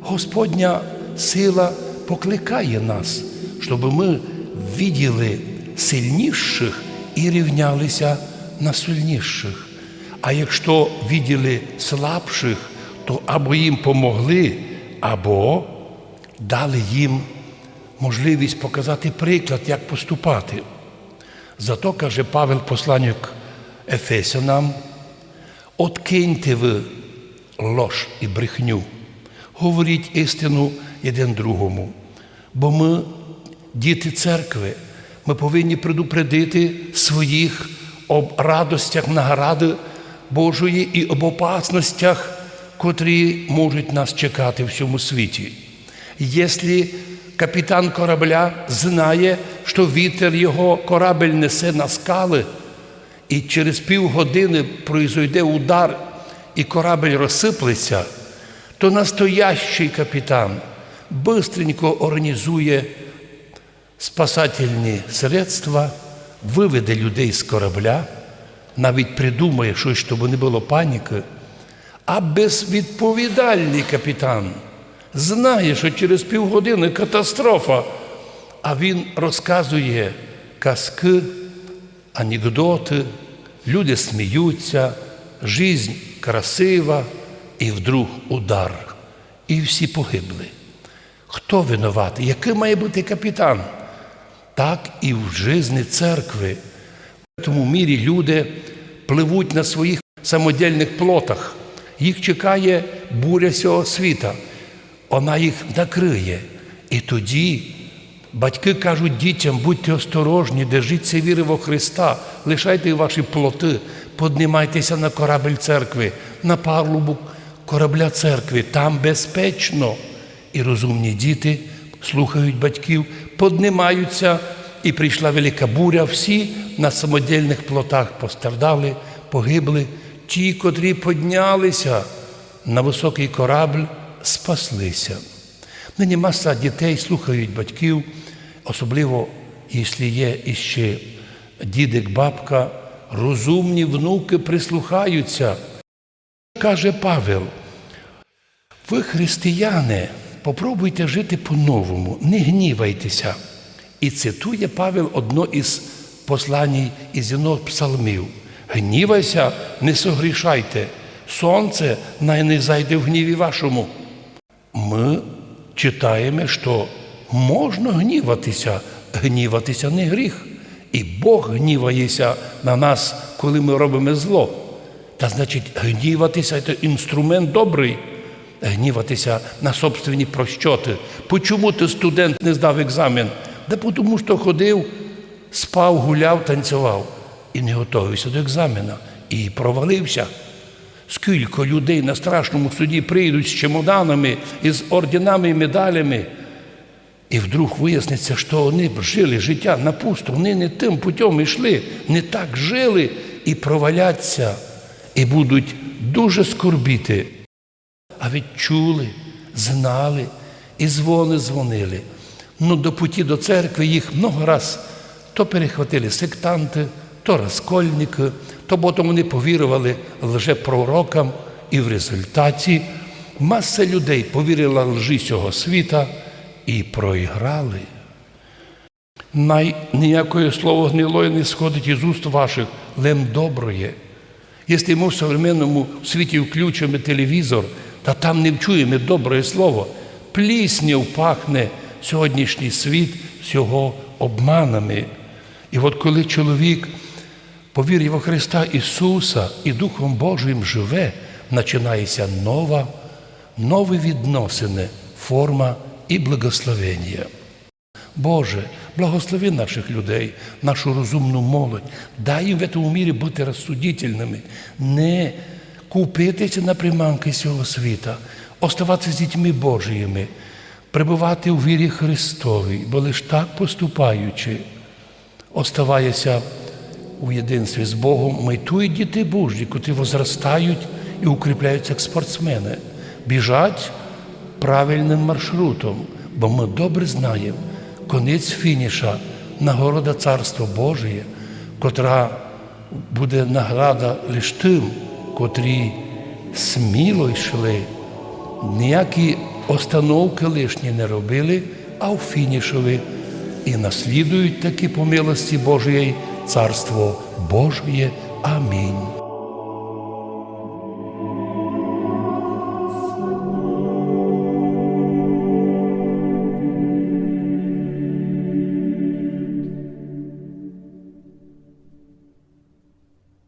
Господня сила покликає нас, щоб ми виділи сильніших і рівнялися на сильніших. А якщо виділи слабших, то або їм помогли, або дали їм можливість показати приклад, як поступати. Зато каже Павел посланник Ефесянам, откиньте ви лож і брехню, говоріть істину один другому. Бо ми, діти церкви, ми повинні предупредити своїх об радостях награди Божої і об опасностях, котрі можуть нас чекати в цьому світі. Якщо капітан корабля знає, що вітер його корабель несе на скали, і через півгодини произойде удар, і корабель розсиплеться, то настоящий капітан бистренько організує спасательні средства, виведе людей з корабля, навіть придумає щось, щоб не було паніки. А безвідповідальний капітан знає, що через півгодини катастрофа, а він розказує казки, анекдоти, люди сміються, жизнь красива, і вдруг удар. І всі погибли. Хто винуватий? Який має бути капітан? Так і в житті церкви. В тому мірі люди пливуть на своїх самодільних плотах. Їх чекає буря цього світа. Вона їх накриє. І тоді батьки кажуть дітям, будьте осторожні, держіться віри во Христа, лишайте ваші плоти, піднімайтеся на корабель церкви, на палубу корабля церкви, там безпечно. І розумні діти слухають батьків, піднімаються, і прийшла велика буря. Всі на самодільних плотах постраждали, погибли. Ті, котрі піднялися на високий корабль, спаслися. Нині маса дітей слухають батьків, особливо, якщо є іще дідик, бабка, розумні внуки прислухаються. Каже Павел, ви, християни, попробуйте жити по-новому, не гнівайтеся. І цитує Павел одно із послань із одного псалмів. Гнівайся, не согрішайте, сонце най не зайде в гніві вашому. Ми читаємо, що можна гніватися, гніватися не гріх. І Бог гнівається на нас, коли ми робимо зло. Та значить, гніватися це інструмент добрий. Гніватися на собственні прощоти. Почому ти студент не здав екзамен? Да тому що ходив, спав, гуляв, танцював і не готувався до екзамена. І провалився. Скільки людей на страшному суді прийдуть з чемоданами, із орденами і медалями. І вдруг виясниться, що вони жили життя на пусто, вони не тим путем йшли, не так жили і проваляться, і будуть дуже скорбіти. А ведь чули, знали і дзвони дзвонили. Ну, до путі до церкви їх много раз то перехватили сектанти, то розкольники, то потім вони повірували лжепророкам, і в результаті маса людей повірила лжи цього світа і проіграли. Най ніякое слово гнилое не сходить із уст ваших, лем доброє. Якщо ми в современному світі включимо телевізор, та там не вчуємо добре слово, пліснів пахне сьогоднішній світ з його обманами. І от коли чоловік повірив во Христа Ісуса і Духом Божим живе, починається нова, нові відносини, форма і благословення. Боже, благослови наших людей, нашу розумну молодь, дай їм в цьому мірі бути розсудительними, не купитися на приманки цього світа, оставатися з дітьми Божіїми, пребувати у вірі Христовій, бо лиш так поступаючи, оставається у єдинстві з Богом, і діти Божі, котрі возростають і укріпляються як спортсмени, біжать правильним маршрутом, бо ми добре знаємо конець фініша, нагорода Царства Божє, котра буде награда лише тим, котрі сміло йшли, ніякі остановки лишні не робили, а в фінішові і наслідують таки по милості Божої Царство Божє. Амінь.